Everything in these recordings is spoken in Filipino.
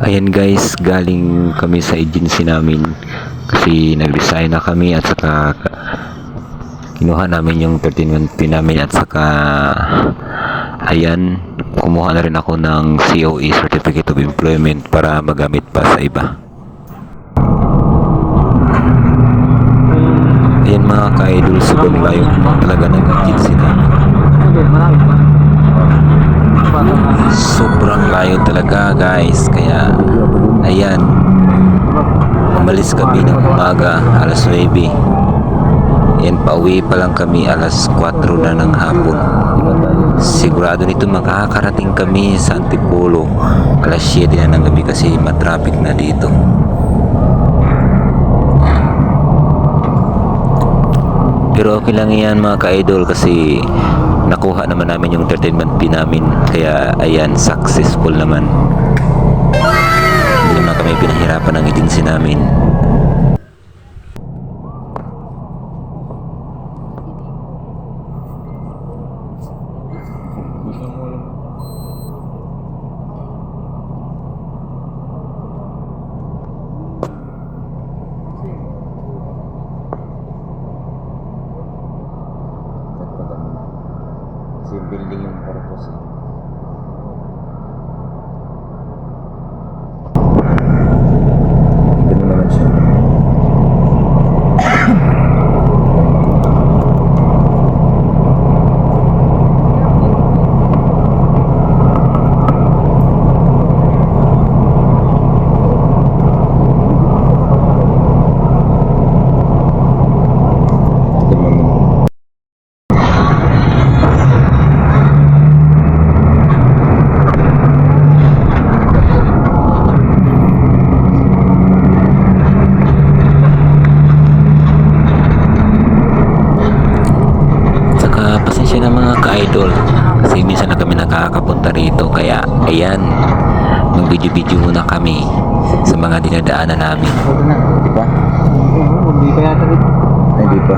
Ayan guys, galing kami sa agency namin kasi nag-resign na kami at saka kinuha namin yung 13 month pay namin at saka ayan, kumuha na rin ako ng COE Certificate of Employment para magamit pa sa iba. Ayan mga ka-idol, sobrang layo talaga ng agency namin. Hindi, marami pa. Sobrang layo talaga guys, kaya ayan, umalis kami ng umaga alas 9 yan pauwi pa lang kami alas 4 na ng hapon. Sigurado nito makakarating kami sa Antipolo. Alas 7 na ng gabi kasi matraffic na dito pero okay lang yan mga ka-idol kasi nakuha naman namin yung 13 month fee namin. Kaya ayan successful naman. Hindi naman kami pinahirapan ng agency namin kasi building yung purpose eh. Kasi minsan na kami nakakapunta rito kaya ayan mag-video-video muna kami sa mga dinadaanan namin. Hindi pa yata. Hindi pa.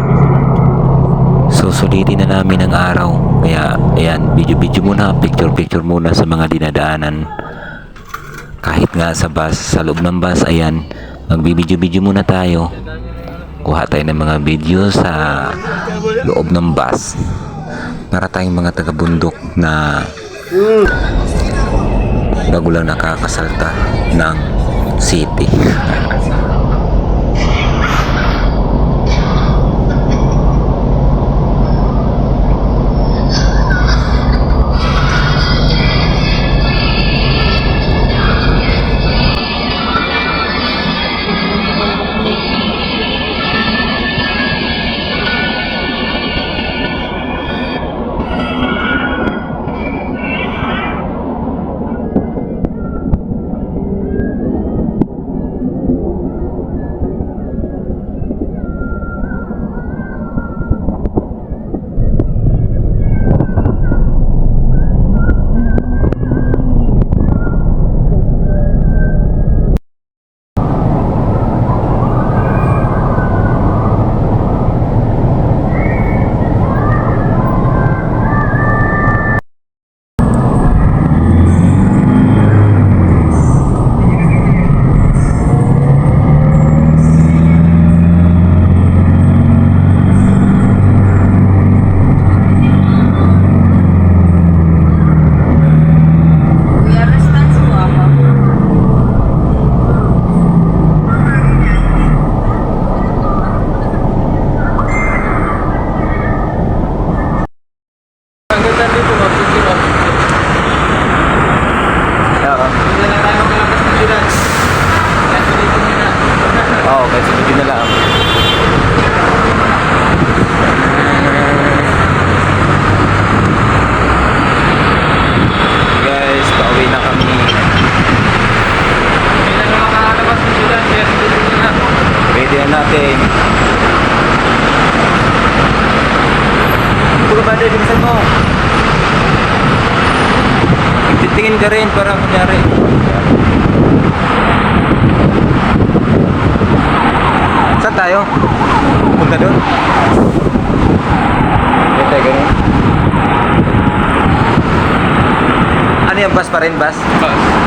So sulitin na namin ang araw kaya ayan video-video muna picture-picture muna sa mga dinadaanan kahit nga sa bus sa loob ng bus ayan magbibideo-video muna tayo kuha tayo ng mga video sa loob ng bus para mga taga-bundok na bago lang nakakasalta ng city mo? Titingin ka rin para kunyari. Saan tayo? Punta doon? Ito, ganun. Ano yung bus pa rin, bus? Bas.